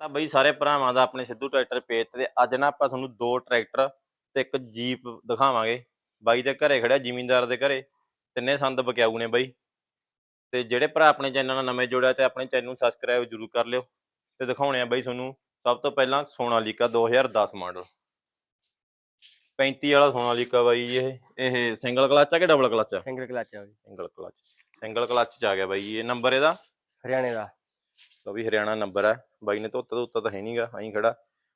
ਤਾਂ ਬਈ ਸਾਰੇ ਭਰਾਵਾਂ ਦਾ ਆਪਣੇ ਸਿੱਧੂ ਟਰੈਕਟਰ ਪੇਜ ਤੇ ਅੱਜ ਨਾ ਆਪਾਂ ਤੁਹਾਨੂੰ ਦੋ ਟਰੈਕਟਰ ਤੇ ਇੱਕ ਜੀਪ ਦਿਖਾਵਾਂਗੇ। ਬਾਈ ਦੇ ਘਰੇ ਖੜਿਆ ਜ਼ਿਮੀਂਦਾਰ ਦੇ ਘਰੇ। ਤਿੰਨੇ ਸੰਦ ਬਕਿਆਊ ਨੇ ਬਾਈ। ਤੇ ਜਿਹੜੇ ਭਰਾ ਆਪਣੇ ਚੈਨਲ ਨਾਲ ਨਵੇਂ ਜੁੜਿਆ ਤੇ ਆਪਣੇ ਚੈਨਲ ਨੂੰ ਸਬਸਕ੍ਰਾਈਬ ਜਰੂਰ ਕਰ ਲਿਓ ਤੇ ਦਿਖਾਉਣੇ ਆ ਬਾਈ ਤੁਹਾਨੂੰ ਸਭ ਤੋਂ ਪਹਿਲਾਂ ਸੋਨਾਲੀਕਾ 2010 ਮਾਡਲ 35 ਵਾਲਾ ਸੋਨਾਲੀਕਾ ਬਾਈ ਇਹ ਇਹ ਸਿੰਗਲ ਕਲਚ ਆ ਕਿ ਡਬਲ ਕਲਚ ਆ? ਸਿੰਗਲ ਕਲਚ ਆ ਸਿੰਗਲ ਕਲਚ ਸਿੰਗਲ ਕਲਚ ਚ ਆ ਗਿਆ ਬਾਈ ਇਹ। ਨੰਬਰ ਇਹਦਾ? ਹਰਿਆਣੇ ਦਾ। ਲਓ ਵੀ ਹਰਿਆਣਾ ਨੰਬਰ ਹੈ। ਬਾਈ ਨੇ ਧੋਤਾ ਧੋਤਾ ਤਾਂ ਹੈ ਨਹੀਂਗਾ ਐਂ ਖੜਾ।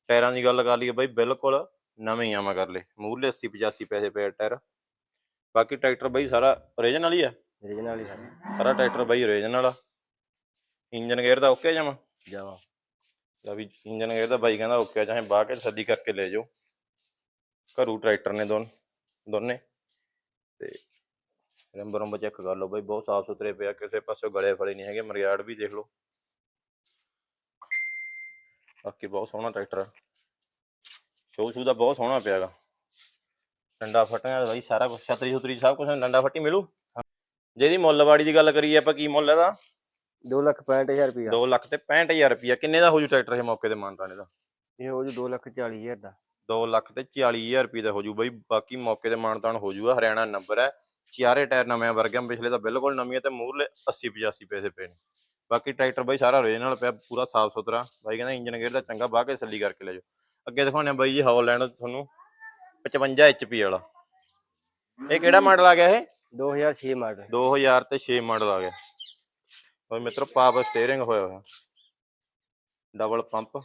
ਟਾਇਰਾਂ ਦੀ ਗੱਲ ਕਰ ਲਈਏ ਬਾਈ ਬਿਲਕੁਲ ਨਵੇਂ ਹੀ ਆ ਮੈਂ ਕਰ ਲਏ। ਮੂਰਲੇ 80 85 ਪੈਸੇ ਪਏ ਟਾਇਰ। ਬਾਕੀ ਟਰੈਕਟਰ ਬਾਈ ਸਾਰਾ ਓਰੀਜਨਲ ਹੀ ਆ? ਰੀਜਨਲ ਹੀ ਸਾਰਾ ਸਾਰਾ ਟਰੈਕਟਰ ਬਾਈ ਓਰੀਜਨਲ ਆ। ਇੰਜਨ ਗੇਅਰ ਦਾ ਓਕੇ ਜਾਵਾਂ ਜਾਵਾ ਲਓ ਵੀ ਇੰਜਨ ਗੇਅਰ ਦਾ ਬਾਈ ਕਹਿੰਦਾ ਓਕੇ ਚਾਹੇ ਬਾਹ ਕੇ ਸੱਦੀ ਕਰਕੇ ਲੈ ਜਾਓ। ਘਰੂ ਟਰੈਕਟਰ ਨੇ ਦੋਨ ਦੋਨੇ। ਤੇ ਰੰਬ ਰੰਬ ਚੈੱਕ ਕਰ ਲਓ ਬਾਈ ਬਹੁਤ ਸਾਫ਼ ਸੁਥਰੇ ਪਿਆ ਕਿਸੇ ਪਾਸੇ ਗਲੇ ਫਲੇ ਨਹੀਂ ਹੈਗੇ ਮਰਿਆੜ ਵੀ ਦੇਖ ਲਓ। ਬਾਕੀ ਬਹੁਤ ਸੋਹਣਾ ਟਰੈਕਟਰ ਆ। ਸ਼ੋਅ ਸ਼ੂ ਦਾ ਬਹੁਤ ਸੋਹਣਾ ਪਿਆਗਾ ਡੰਡਾ ਫਟਿਆ ਬਾਈ ਸਾਰਾ ਕੁਝ ਛਤਰੀ ਛੁਤਰੀ ਸਭ ਕੁਝ ਡੰਡਾ ਫੱਟੀ ਮਿਲੂ? ਜੇ ਇਹਦੀ ਮੁੱਲਵਾੜੀ ਦੀ ਗੱਲ ਕਰੀਏ ਆਪਾਂ ਕੀ ਮੁੱਲ ਇਹਦਾ? 2 ਲੱਖ 65000 ਰੁਪਇਆ 2 ਲੱਖ ਤੇ 65000 ਰੁਪਇਆ ਕਿੰਨੇ ਦਾ ਹੋ ਜੂ ਟਰੈਕਟਰ ਇਹ ਮੌਕੇ ਤੇ ਮਾਨਤਾਨੇ ਦਾ? ਇਹ ਹੋ ਜੂ 2 ਲੱਖ 40000 ਦਾ। 2 ਲੱਖ ਤੇ 40000 ਰੁਪਏ ਦਾ ਹੋ ਜੂ ਬਾਈ। ਬਾਕੀ ਮੌਕੇ ਤੇ ਮਾਨਤਾਨ ਹੋ ਜੂਗਾ ਹਰਿਆਣਾ ਨੰਬਰ ਹੈ। ਚਾਰੇ ਟਾਇਰ ਨਵੇਂ ਵਰਗੇ ਪਿਛਲੇ ਤਾਂ ਬਿਲਕੁਲ ਨਵੀਂ ਹੈ ਤੇ ਮੂਹਰਲੇ 80 85 ਪੈਸੇ ਪਏ ਨੇ। ਬਾਕੀ ਟਰੈਕਟਰ ਬਾਈ ਸਾਰਾ ਓਰੀਜਨਲ ਪਿਆ ਪੂਰਾ ਸਾਫ਼ ਸੁਥਰਾ। ਬਾਈ ਕਹਿੰਦਾ ਇੰਜਨ ਗੇਅਰ ਦਾ ਚੰਗਾ ਬਾਹ ਕੇ ਸੱਲੀ ਕਰਕੇ ਲੈ ਜਾਓ। ਅੱਗੇ ਦਿਖਾਉਂਦੇ ਆ ਬਾਈ ਜੀ ਹੌਲੈਂਡ ਤੁਹਾਨੂੰ 55 HP ਵਾਲਾ। ਇਹ ਕਿਹੜਾ ਮਾਡਲ ਆ ਗਿਆ ਇਹ? 2006 ਮਾਡਲ 2000 ਤੇ 6 ਮਾਡਲ ਆ ਗਿਆ। ਓਏ ਮਿੱਤਰੋ ਪਾਵਰ ਸਟੀਅਰਿੰਗ ਹੋਇਆ ਹੋਇਆ। ਡਬਲ ਪੰਪ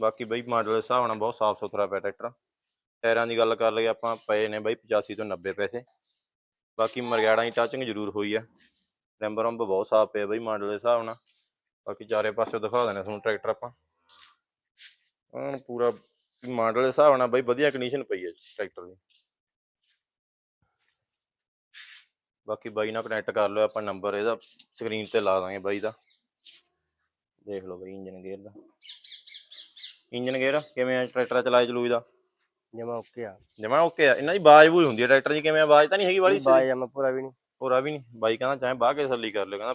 ਬਾਕੀ ਬਈ ਮਾਡਲ ਦੇ ਹਿਸਾਬ ਨਾਲ ਬਹੁਤ ਸਾਫ਼ ਸੁਥਰਾ ਪਿਆ ਟਰੈਕਟਰ। ਟਾਇਰਾਂ ਦੀ ਗੱਲ ਕਰ ਲਈਏ ਆਪਾਂ ਪਏ ਨੇ ਬਈ 85 ਤੋਂ 90 ਪੈਸੇ। ਬਾਕੀ ਮਰਗਾੜਾਂ ਦੀ ਟਾਚਿੰਗ ਜ਼ਰੂਰ ਹੋਈ ਆ। ਰੈਂਬ ਰੰਬ ਬਹੁਤ ਸਾਫ਼ ਪਿਆ ਬਈ ਮਾਡਲ ਦੇ ਹਿਸਾਬ ਨਾਲ। ਬਾਕੀ ਚਾਰੇ ਪਾਸੇ ਦਿਖਾ ਦੇਣੇ ਤੁਹਾਨੂੰ ਟਰੈਕਟਰ ਆਪਾਂ। ਐਨ ਪੂਰਾ ਮਾਡਲ ਦੇ ਹਿਸਾਬ ਨਾਲ ਬਈ ਵਧੀਆ ਕੰਡੀਸ਼ਨ ਪਈ ਹੈ ਟਰੈਕਟਰ ਦੀ। ਬਾਕੀ ਬਾਈ ਨਾਲ ਕਨੈਕਟ ਕਰ ਲਿਓ ਆਪਾਂ ਨੰਬਰ ਇਹਦਾ ਸਕਰੀਨ ਤੇ ਲਾ ਦਾਂਗੇ ਬਾਈ ਦਾ। ਦੇਖ ਲਓ ਬਾਈ ਇੰਜਨ ਗੇਅਰ ਦਾ। ਇੰਜਨ ਗੇਅਰ ਕਿਵੇਂ ਆ ਟਰੈਕਟਰ ਚਲਾਏ ਚਲੂਈ ਦਾ? ਜਮਾ ਓਕੇ ਆ। ਜਮਾ ਓਕੇ ਆ। ਇਹਨਾਂ ਦੀ ਆਵਾਜ਼ ਬੂਝ ਹੁੰਦੀ ਹੈ ਟਰੈਕਟਰ ਦੀ ਕਿਵੇਂ ਆਵਾਜ਼ ਤਾਂ ਨਹੀਂ ਹੈਗੀ ਵਾਲੀ ਬਾਈ ਜਮਾ ਪੂਰਾ ਵੀ ਨਹੀਂ। ਹੋਰਾ ਵੀ ਨਹੀਂ ਬਾਈ ਕਹਿੰਦਾ ਚਾਹੇ ਬਾਹ ਕੇ ਤਸੱਲੀ ਕਰ ਲਿਓ ਕਹਿੰਦਾ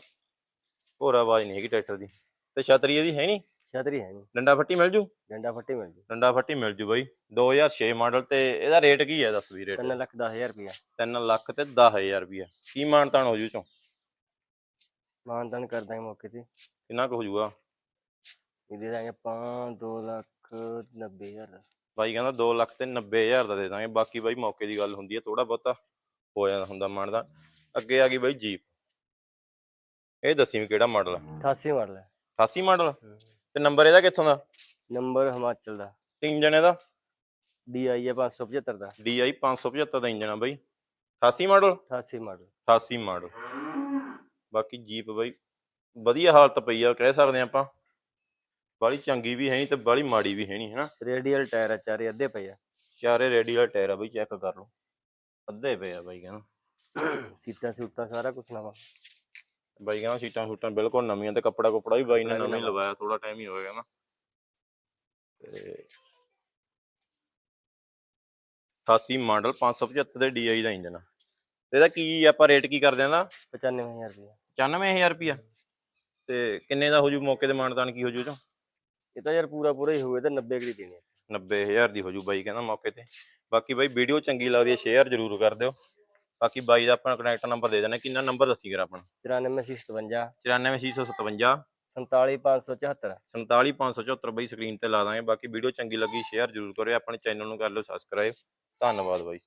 ਹੋਰਾ ਆਵਾਜ਼ ਨਹੀਂ ਹੈਗੀ ਟਰੈਕਟਰ ਦੀ। ਤੇ ਛਤਰੀ ਇਹਦੀ ਹੈ ਨਹੀਂ? ਛਤਰੀ ਹੈ ਨਹੀਂ। ਡੰਡਾ ਫੱਟੀ ਮਿਲ ਜੂ? ਡੰਡਾ ਫੱਟੀ ਮਿਲ ਜੂ। ਡੰਡਾ ਫੱਟੀ ਮਿਲ ਜੂ ਬਾਈ। 2006 ਮਾਡਲ ਤੇ ਇਹਦਾ ਰੇਟ ਕੀ ਹੈ ਦੱਸ ਵੀ ਰੇਟ। 3 ਲੱਖ 10000 ਰੁਪਇਆ। 3 ਲੱਖ ਤੇ 10000 ਰੁਪਿਆ ਕੀ ਮਾਨਤਾਨ ਹੋ ਜੂ ਚੋਂ? ਮਾਨਦਾਨ ਕਰ ਦਾਂਗੇ ਮੌਕੇ ਤੇ। ਕਿੰਨਾ ਕੁ ਹੋ ਜੂਗਾ? ਇਹਦੇ ਦਾਂਗੇ ਆਪਾਂ 2 ਲੱਖ 90000 ਦਾ। ਬਾਈ ਕਹਿੰਦਾ 2 ਲੱਖ ਤੇ 90000 ਦਾ ਦੇ ਦਾਂਗੇ। ਬਾਕੀ ਬਾਈ ਮੌਕੇ ਦੀ ਗੱਲ ਹੁੰਦੀ ਹੈ ਥੋੜਾ ਬਹੁਤਾ ਹੋ ਜਾਂਦਾ ਹੁੰਦਾ ਮਾਨਦਾ ਅੱਗੇ ਆ ਗਈ ਬਾਈ ਜੀਪ। ਇਹ ਦੱਸੀ ਵੀ ਕਿਹੜਾ ਮਾਡਲ ਹੈ 88 ਮਾਡਲ ਹੈ 88 ਮਾਡਲ ਤੇ ਨੰਬਰ ਇਹਦਾ ਕਿੱਥੋਂ ਦਾ? ਨੰਬਰ ਹਿਮਾਚਲ ਦਾ। ਇੰਜਨ ਇਹਦਾ DI ਹੈ 575 ਦਾ। DI 575 ਦਾ ਇੰਜਨ ਆ ਬਾਈ। 88 ਮਾਡਲ 88 ਮਾਡਲ 88 ਮਾਡਲ ਬਾਕੀ ਜੀਪ ਬਾਈ ਵਧੀਆ ਹਾਲਤ ਪਈ ਆ ਕਹਿ ਸਕਦੇ ਆ ਆਪਾਂ। ਬਾਲੀ ਚੰਗੀ ਵੀ ਹੈ ਨਹੀਂ ਤੇ ਬਾਲੀ ਮਾੜੀ ਵੀ ਹੈ ਨਹੀਂ ਹੈਨਾ ਰੇਡੀਅਲ ਟਾਇਰ ਆ ਚਾਰੇ ਅੱਧੇ ਪਏ ਆ। ਚਾਰੇ ਰੇਡੀਅਲ ਟਾਇਰ ਆ ਬਾਈ ਚੈੱਕ ਕਰ ਲਓ। ਅੱਧੇ ਪਏ ਆ ਬਾਈ ਕਹਿੰਦਾ। ਸੀਟਾਂ ਸੂਟਾਂ ਸਾਰਾ ਕੁਝ ਨਵਾਂ। ਬਾਈ ਕਹਿੰਦਾ ਸੀਟਾਂ ਸੂਟਾਂ ਬਿਲਕੁਲ ਨਵੀਆਂ ਤੇ ਕੱਪੜਾ ਕੁਪੜਾ ਵੀ ਬਾਈ ਨੇ ਨਵਾਂ ਹੀ। ਲਵਾਇਆ ਥੋੜਾ ਟਾਈਮ ਹੀ ਹੋਏਗਾ ਨਾ। ਤੇ 88 ਮਾਡਲ 575 ਦੇ DI ਦਾ ਇੰਜਨ ਆ। ਤੇ ਇਹਦਾ ਕੀ ਆਪਾਂ ਰੇਟ ਕੀ ਕਰਦੇ ਆਂ ਦਾ 95000 ਰੁਪਇਆ 95000 ਰੁਪਿਆ ਤੇ ਕਿੰਨੇ ਦਾ ਹੋ ਜੂ ਮੌਕੇ ਤੇ ਮਾਨਤਾਨ ਕੀ ਹੋ ਜੂ ਚੋਂ ਇਹ ਤਾਂ ਯਾਰ ਪੂਰਾ ਪੂਰਾ ਹੀ ਹੋਵੇ ਤਾਂ 90 ਕਿਹੜੀ ਦੇਣੀ ਆ। 90000 ਦੀ ਹੋ ਜੂ ਬਾਈ ਕਹਿੰਦਾ ਮੌਕੇ ਤੇ। ਬਾਕੀ ਬਾਈ ਵੀਡੀਓ ਚੰਗੀ ਲੱਗਦੀ ਹੈ ਸ਼ੇਅਰ ਜ਼ਰੂਰ ਕਰ ਦਿਓ। ਬਾਕੀ ਬਾਈ ਦਾ ਆਪਣਾ ਕਨੈਕਟ ਨੰਬਰ ਦੇ ਦੇਣਾ ਕਿੰਨਾ ਨੰਬਰ ਦੱਸੀ ਕਰ ਆਪਣਾ 94657 94657 47574 47574 ਬਾਈ ਸਕਰੀਨ ਤੇ ਲਾ ਦਾਂਗੇ। ਬਾਕੀ ਵੀਡੀਓ ਚੰਗੀ ਲੱਗੀ ਸ਼ੇਅਰ ਜ਼ਰੂਰ ਕਰਿਓ। ਆਪਣੇ ਚੈਨਲ ਨੂੰ ਕਰ ਲਿਓ ਸਬਸਕ੍ਰਾਈਬ ਧੰਨਵਾਦ ਬਾਈ।